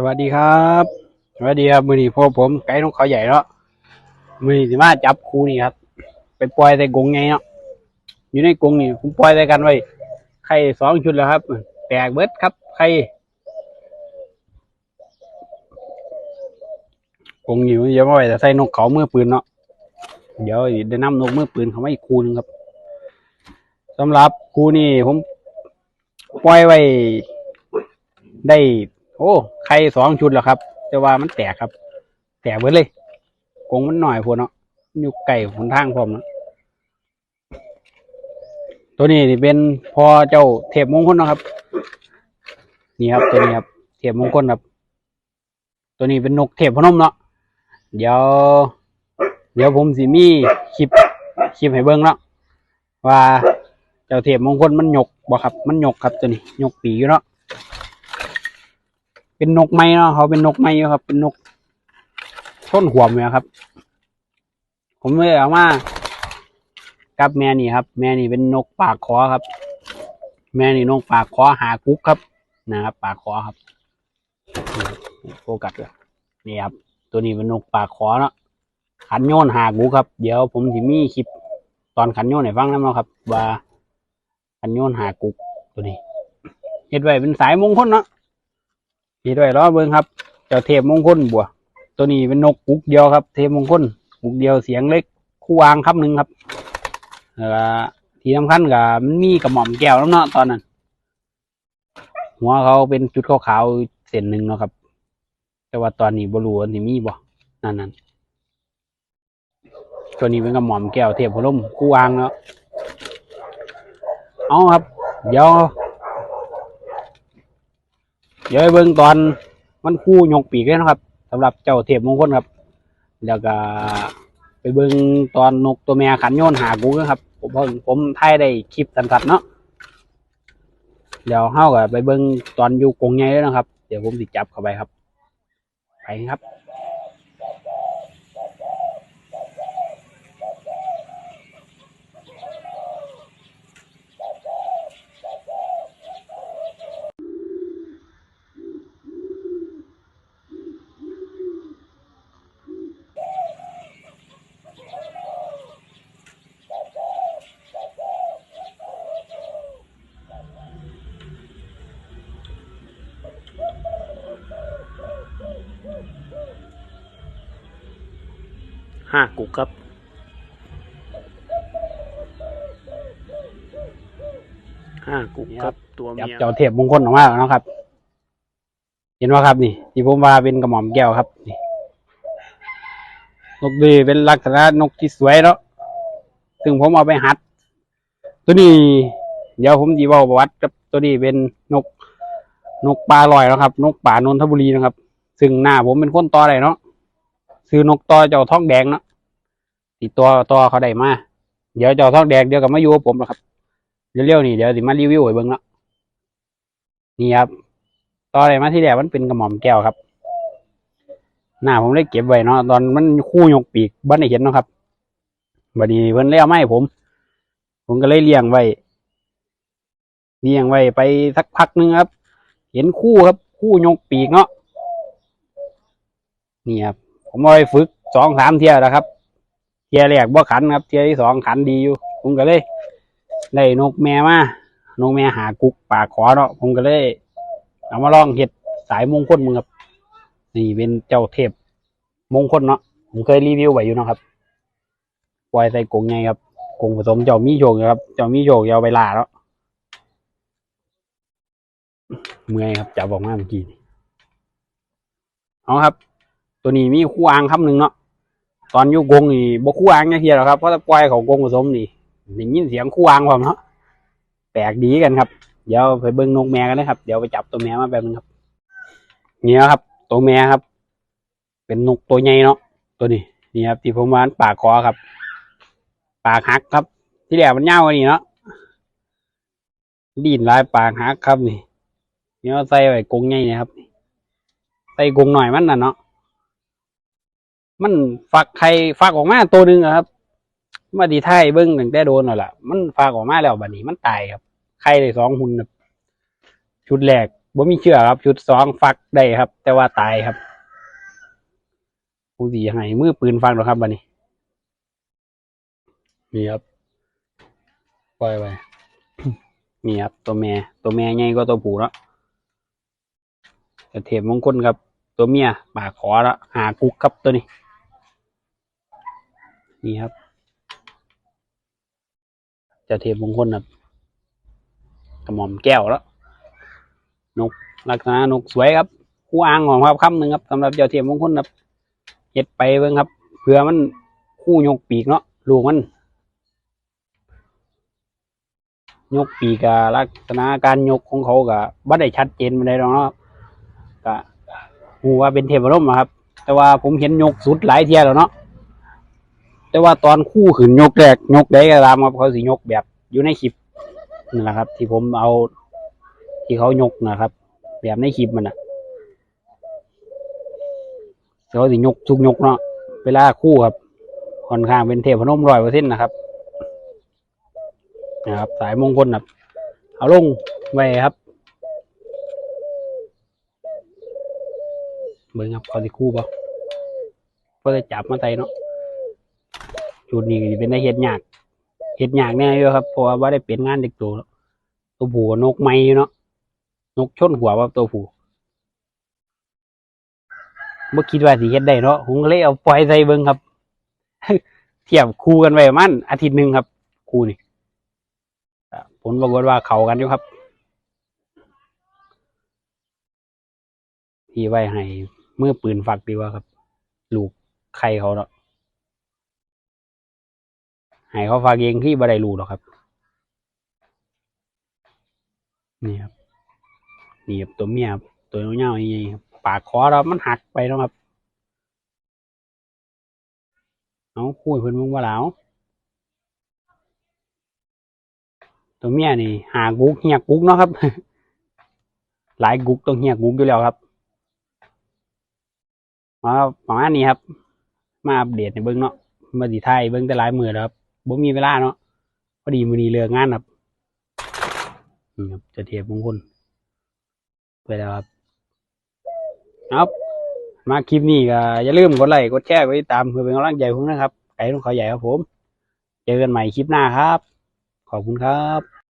สวัสดีครับสวัสดีครับมือนี้พวกผมไก่นกเขาใหญ่เนาะมือนี้สิมาจับครูนี่ครับไปปล่อยใส่กรงไงเนาะอยู่ในกรงนี่ผมปล่อยใส่กันไว้ไข่สองชุดแล้วครับ แตกเบิดครับไข่กรงอยู่เดี๋ยวมาไว้แต่ใส่นกเขาเมื่อปืนเนาะเดี๋ยวได้นำนกเมื่อปืนเขาไมาอีกคูหนึงครับสำหรับครูนี่ผมปล่อยไว้ได้ โอ้ไข่สองชุดแล้วครับ แต่ว่ามันแตกครับ แตกเบิดเลยกงมันหน่อยพวเนาะนอยู่ไก่หนทางพร้อมเนาะตัวนี้นี่เป็นพอเจ้าเทพมงคลนะครับ นี่ครับตัวนี้ครับ เทพมงคลครับ ตัวนี้เป็นนกเทพพนมเนาะเดี๋ยว เดี๋ยวผมสิมีคลิปคลิปให้เบิ่งเนาะว่าเจ้าเทพมงคลมันหยกบ่ครับ มันหยกครับตัวนี้หยกปีอยู่เนาะ เป็นนกไม้เนาะเขาเป็นนกไม้อยู่ครับ เป็นนกต้นหัวมเนี่ยครับ ผมเลยเอามากับแม่นี่ครับ แม่นี่เป็นนกปากคอครับ แม่นี่นกปากคอหากุ๊กครับ นะครับ ปากคอครับโฟกัสเลยนี่ครับ ตัวนี้เป็นนกปากคอเนาะขันโยนหากุ๊กครับ เดี๋ยวผมจะมีคลิปตอนขันโยนให้ฟังนำเนาะครับ ว่าขันโยนหากุ๊กตัวนี้เฮ็ดไว้เป็นสายมงคลเนาะ พี่ด้วยล้อเบิ้งครับ เจ้าเทพมงคลบัว ตัวนี้เป็นนกกุกเดียวครับ เทพมงคลกุกเดียวเสียงเล็กคู่วางคำหนึ่งครับแล้วที่สำคัญกับมันมีกระหม่อมแก้วแล้วเนาะตอนนั้น หัวเขาเป็นจุดขาวๆเส้นหนึ่งเนาะครับ แต่ว่าตอนนี้บรูนที่มีบ่นั่นนั่นตัวนี้เป็นกระหม่อมแก้วเทพพลมคู่วางเนาะเอาครับ เดี๋ยว เดี๋ยวไปเบิ่งตอนมันคู่ยกปีกเลยนะครับสำหรับเจ้าเทพมงคลครับ แล้วก็ไปเบิ่งตอนนกตัวแม่ขันโยนหากูครับ ผมผมผมถ่ายได้คลิปสั้นๆเนาะเดี๋ยวเฮากับไปเบิ่งตอนอยู่กรงใหญ่เลยนะครับ เดี๋ยวผมสิจับเข้าไปครับ ไปครับ ห้ากุกครับห้ากุกครับ ตัวจับเมียเจ้าเทพมงคลออกมาแล้วเนาะครับ เห็นว่าครับนี่ที่ผมว่าเป็นกระหม่อมแก้วครับนี่นกดีเป็นลักษณะนกที่สวยเนาะซึ่งผมเอาไปหัด ตัวนี้ เดี๋ยวผมจีว่าประวัติกับตัวนี้เป็นนก นกปลาลอยนะครับ นกป่านนทบุรีนะครับ ซึ่งหน้าผมเป็นคนต่อได้เนาะ ซื้อนกต่อเจ้าทองแดงเนาะติดตัวต่อเขาได้มาเดี๋ยวเจ้าทองแดงเดี๋ยวกับมาอยู่กับผมนะครับเร็วๆนี่เดี๋ยวสิมารีวิวให้เบิ่งเนาะนี่ครับต่อได้มาที่แรกมันเป็นกระหม่อมแก้วครับหน้าผมเลยเก็บไว้เนาะตอนมันคู่ยกปีกบ้านได้เห็นเนาะครับบัดนี้เพิ่นเลยเอามาให้ผม ผมก็เลยเลี้ยงไว้เลี้ยงไว้ไปสักพักหนึงครับ เห็นคู่ครับ คู่ยกปีกเนาะนี่ครับ ผมเอาไปฝึกสองสามเที่ยวแล้วครับ เที่ยแรกบ่ขันครับ เที่ยที่สองขันดีอยู่ ผมก็เลยได้นกแม่มานกแม่หากุกปากขอเนาะผมก็เลยเอามาลองเห็ดสายมงคลมึงครับ นี่เป็นเจ้าเทพมงคลเนาะผมเคยรีวิวไว้อยู่นะครับปล่อยใส่กงไงครับกงผสมเจ้ามีโชคครับ เจ้ามีโชคอยาวไปล่าแล้วเมื่อยครับจับออกมาเมื่อกี้เอาครับ ตัวนี้มีคู่อ่างคำหนึ่งเนาะตอนอยู่กรงนี่บ่คู่อ่างเนี่ยเทียหรอครับเพราะถ้าปล่อยเขากงผสมนี่ได้ยินเสียงคู่อ่างความเนาะแปลกดีกันครับ เดี๋ยวไปเบิ้งนกแม่กันนะครับ เดี๋ยวไปจับตัวแม่มาแบบนึงครับเนี่ยครับ ตัวแม่ครับ เป็นนกตัวใหญ่เนาะตัวนี้นี่ครับที่ผมวานปากคอครับ ปากหักครับ ที่แรกมันเน่าวกว่านี่เนาะดินลายปากหักครับนี่เนี่ยใส่ไว้กรงใหญ่นี่ยครับใส่กรงหน่อยมันน่ะเนาะ มันฟักไข่ฟักออกมาตัวหนึ่งครับ มาดีไทยเบิ้งตั้งแต่โดนแล้วล่ะมันฟักออกมาแล้วบัดนี้มันตายครับไข่เลยสองหุ่นชุดแรกบ่มีเชื่อครับ ชุดสองฟักได้ครับ แต่ว่าตายครับผู้สีให้มือปืนฟังหรอครับบัดนี้นี่ครับปล่อยไปนี่ครับ ตัวแม่ตัวแม่ใหญ่ก็ตัวผู้แล้วแต่เทพมงคลครับ ตัวเมียปากขอแล้วหากุกครับตัวนี้ นี่ครับจะเทพมงคลครับกระหม่อมแก้วแล้ว นกลักษณะนกสวยครับคู่อ้างของครับคำหนึ่งครับสำหรับเจ้าเทียมมงคลครับเฮ็ดไปเบิ่งครับเผื่อมันคู่ยกปีกเนาะลูกมันยกปีกกับลักษณะการยกของเขากับบ่ได้ชัดเจนมาได้หรอกเนาะก็หูว่าเป็นเทพรมอะครับ แต่ว่าผมเห็นยกสุดหลายเทียแล้วเนาะ แต่ว่าตอนคู่ขึ้นยกแรกยกได้ก็ตามครับเขาสิยกแบบอยู่ในคลิปนั่นแหละครับ ที่ผมเอาที่เขายกนะครับ แบบในคลิปมันอะเขาสิยกทุกยกเนาะเวลาคู่ครับค่อนข้างเป็นเทพนมร้อยเปอร์เซ็นต์นะครับนะครับ สายมงคลครับเอาลงไว้ครับเบิ่งครับเขาสิคู่ปะเพื่อจะจับมาใส่เนาะ จุดนี้ก็สิเป็นได้เฮ็ดยากเฮ็ดยากแน่อยู่ครับเพราะว่าได้เป็นงานเด็กตัวตัวผูนกไม้เนาะนกชนหัวว่าตัวผู้บ่อคิดว่าสิเฮ็ดได้เนาะผมก็เลยเอาปล่อยใส่เบิ่งครับเทียบคู่กันไว้ประมันอาทิตย์หนึ่งครับ คู่นี่ผลปรากฏว่าเขากันอยู่ครับที่ไว้ให้เมื่อปืนฝักดีกว่าครับ ลูกใครเขาเนาะ ให้เขาฝากเองที่บ่ไดรูหรอกครับ นี่ครับนี่ครับตัวเมียครับตัวยาวๆนี่ครับปากคอเรามันหักไปแล้วครับเอาคุยเพิ่นมึงว่าแล้วตัวเมียนี่หากุกเฮียกุกเนาะครับ หลายกุกต้องเฮียกุกอยู่แล้วครับมาประมาณนี้ครับ มาอัปเดตในเบิ้องเนาะมาดีไทยเบิ้องแต่หลายมือแล้วครับ บ่มีเวลาเนาะพอดีมือนีเลืองานครับนี่ครับจะเทียบมงคลไปแล้วครับครับ มาคลิปนี้ก็อย่าลืมกดไลค์กดแชร์กดติดตามเพื่อเป็นกำลังใจผมนะครับไก่ต้องเขาใหญ่ครับผม เจอกันใหม่คลิปหน้าครับ ขอบคุณครับ